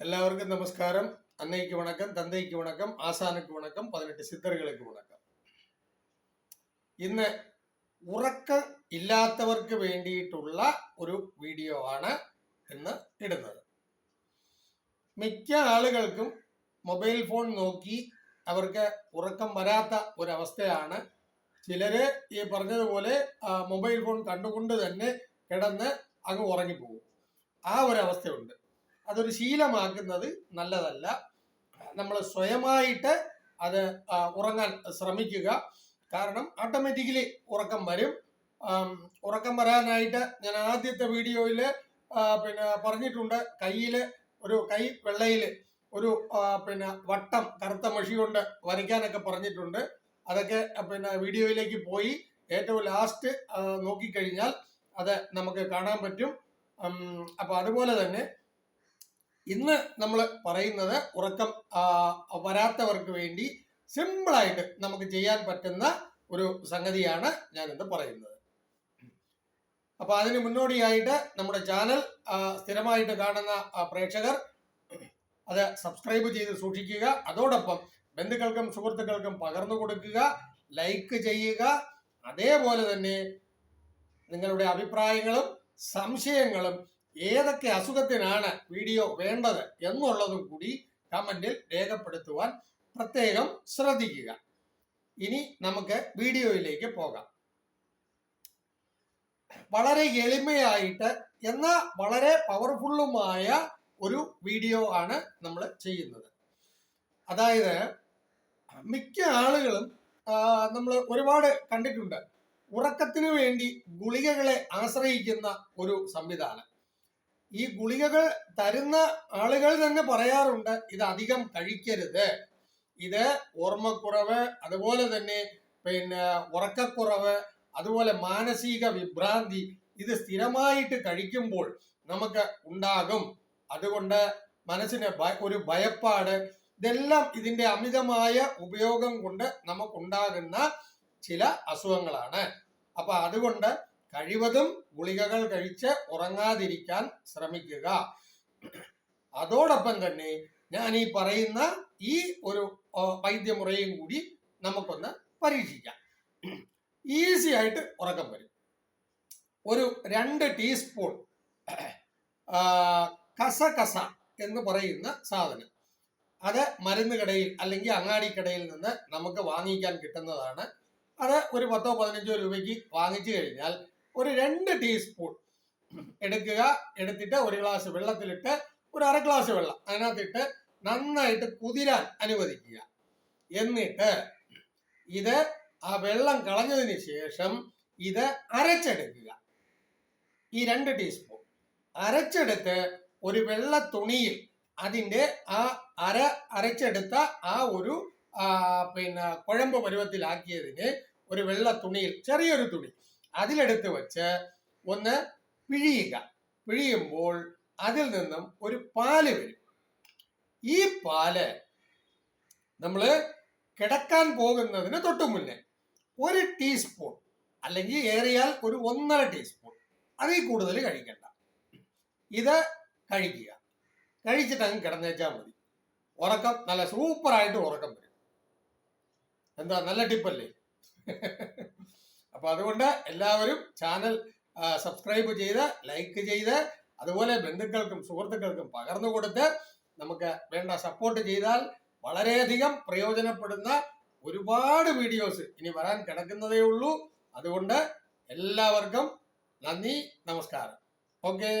எல்லாருக்கும் நமஸ்காரம் அன்னைக்கு வணக்கம் தந்தைக்கு வணக்கம் ஆசானுக்கு வணக்கம் பதினெட்டு சித்தர்களுக்கு வணக்கம் ഇന്ന് ഉറക്കം ഇല്ലാത്തവർക്ക് വേണ്ടിയിട്ടുള്ള ഒരു വീഡിയോ ആണ് ഇന്ന് ഇടുന്നത് മിക്ക ആളുകൾക്കും മൊബൈൽ ഫോൺ നോക്കി അവർക്ക് ഉറക്കം വരാത്ത ഒരവസ്ഥയാണ് ചിലര് ഈ പറഞ്ഞതുപോലെ ആ, മൊബൈൽ ഫോൺ കണ്ടുകൊണ്ട് തന്നെ കിടന്ന് അങ്ങ് ഉറങ്ങിപ്പോകും ആ ഒരവസ്ഥയുണ്ട് അതൊരു ശീലമാക്കുന്നത് നല്ലതല്ല. നമ്മൾ സ്വയമായിട്ട് അത് ഉറങ്ങാൻ ശ്രമിക്കുക. കാരണം ഓട്ടോമാറ്റിക്കലി ഉറക്കം വരും. ഉറക്കം വരാനായിട്ട് ഞാൻ ആദ്യത്തെ വീഡിയോയിൽ പിന്നെ പറഞ്ഞിട്ടുണ്ട്. കയ്യിൽ ഒരു കൈ വെള്ളയിൽ ഒരു പിന്നെ വട്ടം കറുത്ത മഷി കൊണ്ട് വരയ്ക്കാനൊക്കെ പറഞ്ഞിട്ടുണ്ട്. അതൊക്കെ പിന്നെ വീഡിയോയിലേക്ക് പോയി ഏറ്റവും ലാസ്റ്റ് നോക്കിക്കഴിഞ്ഞാൽ അത് നമുക്ക് കാണാൻ പറ്റും. അപ്പോൾ അപ്പൊ അതുപോലെ തന്നെ ഇന്ന് നമ്മൾ പറയുന്നത് ഉറക്കം വരാത്തവർക്ക് വേണ്ടി സിമ്പിളായിട്ട് നമുക്ക് ചെയ്യാൻ പറ്റുന്ന ഒരു സംഗതിയാണ് ഞാൻ ഞാനിന്ന് പറയുന്നത്. അപ്പൊ അതിന് മുന്നോടിയായിട്ട് നമ്മുടെ ചാനൽ സ്ഥിരമായിട്ട് കാണുന്ന പ്രേക്ഷകർ അത് സബ്സ്ക്രൈബ് ചെയ്ത് സൂക്ഷിക്കുക. അതോടൊപ്പം ബന്ധുക്കൾക്കും സുഹൃത്തുക്കൾക്കും പകർന്നു കൊടുക്കുക ലൈക്ക് ചെയ്യുക. അതേപോലെ തന്നെ നിങ്ങളുടെ അഭിപ്രായങ്ങളും സംശയങ്ങളും ഏതൊക്കെ അസുഖത്തിനാണ് വീഡിയോ വേണ്ടത് എന്നുള്ളതും കൂടി കമന്റിൽ രേഖപ്പെടുത്തുവാൻ പ്രത്യേകം ശ്രദ്ധിക്കുക. ഇനി നമുക്ക് വീഡിയോയിലേക്ക് പോകാം. വളരെ എളിമയായിട്ട് എന്നാൽ വളരെ പവർഫുള്ളുമായ ഒരു വീഡിയോ ആണ് നമ്മൾ ചെയ്യുന്നത്. അതായത് മിക്ക ആളുകളും നമ്മൾ ഒരുപാട് കണ്ടിട്ടുണ്ട്. ഉറക്കത്തിനു വേണ്ടി ഗുളികകളെ ആശ്രയിക്കുന്ന ഒരു സംവിധാനം. ഈ ഗുളികകൾ തരുന്ന ആളുകൾ തന്നെ പറയാറുണ്ട് ഇത് അധികം കഴിക്കരുത്. ഇത് ഓർമ്മക്കുറവ് അതുപോലെ തന്നെ പിന്നെ ഉറക്കക്കുറവ് അതുപോലെ മാനസിക വിഭ്രാന്തി ഇത് സ്ഥിരമായിട്ട് കഴിക്കുമ്പോൾ നമുക്ക് ഉണ്ടാകും. അതുകൊണ്ട് മനസ്സിന് ഒരു ഭയപ്പാട് ഇതെല്ലാം ഇതിന്റെ അമിതമായ ഉപയോഗം കൊണ്ട് നമുക്കുണ്ടാകുന്ന ചില അസുഖങ്ങളാണ്. അപ്പൊ അതുകൊണ്ട് കഴിവതും ഗുളികകൾ കഴിച്ച് ഉറങ്ങാതിരിക്കാൻ ശ്രമിക്കുക. അതോടൊപ്പം തന്നെ ഞാൻ ഈ പറയുന്ന ഈ ഒരു വൈദ്യമുറയും കൂടി നമുക്കൊന്ന് പരീക്ഷിക്കാം. ഈസി ആയിട്ട് ഉറക്കം വരും. ഒരു രണ്ട് ടീസ്പൂൺ കസ കസകസ എന്ന് പറയുന്ന സാധനം. അത് മരുന്ന് കടയിൽ അല്ലെങ്കിൽ അങ്ങാടിക്കടയിൽ നിന്ന് നമുക്ക് വാങ്ങിക്കാൻ കിട്ടുന്നതാണ്. അത് ഒരു പത്തോ പതിനഞ്ചോ രൂപയ്ക്ക് വാങ്ങിച്ചു കഴിഞ്ഞാൽ ഒരു രണ്ട് ടീസ്പൂൺ എടുക്കുക. എടുത്തിട്ട് ഒരു ഗ്ലാസ് വെള്ളത്തിലിട്ട് ഒരു അര ഗ്ലാസ് വെള്ളം. അതിനകത്തിട്ട് നന്നായിട്ട് കുതിരാൻ അനുവദിക്കുക. എന്നിട്ട് ഇത് ആ വെള്ളം കളഞ്ഞതിന് ശേഷം ഇത് അരച്ചെടുക്കുക. ഈ രണ്ട് ടീസ്പൂൺ അരച്ചെടുത്ത് ഒരു വെള്ള തുണിയിൽ അതിന്റെ ആ അര അരച്ചെടുത്ത ആ ഒരു പിന്നെ കുഴമ്പ് പരുവത്തിലാക്കിയതിന് ഒരു വെള്ള തുണിയിൽ ചെറിയൊരു തുണി. അതിലെടുത്ത് വെച്ച് ഒന്ന് പിഴിയുക. പിഴിയുമ്പോൾ അതിൽ നിന്നും ഒരു പാൽ വരും. ഈ പാൽ നമ്മൾ കിടക്കാൻ പോകുന്നതിന് തൊട്ടു മുന്നേ ഒരു ടീസ്പൂൺ അല്ലെങ്കിൽ ഏറിയാൽ ഒരു ഒന്നര ടീസ്പൂൺ അതിൽ കൂടുതൽ കഴിക്കണ്ട. ഇത് കഴിക്കുക കഴിച്ചിട്ട് അങ്ങ് കിടന്നേച്ചാൽ മതി. ഉറക്കം നല്ല സൂപ്പറായിട്ട് ഉറക്കം വരും. എന്താ നല്ല ടിപ്പല്ലേ അപ്പൊ അതുകൊണ്ട് എല്ലാവരും ചാനൽ സബ്സ്ക്രൈബ് ചെയ്ത് ലൈക്ക് ചെയ്ത് അതുപോലെ ബന്ധുക്കൾക്കും സുഹൃത്തുക്കൾക്കും പകർന്നു കൊടുത്ത് നമുക്ക് വേണ്ട സപ്പോർട്ട് ചെയ്താൽ വളരെയധികം പ്രയോജനപ്പെടുന്ന ഒരുപാട് വീഡിയോസ് ഇനി വരാൻ കിടക്കുന്നതേ ഉള്ളൂ. അതുകൊണ്ട് എല്ലാവർക്കും നന്ദി നമസ്കാരം. ഓക്കെ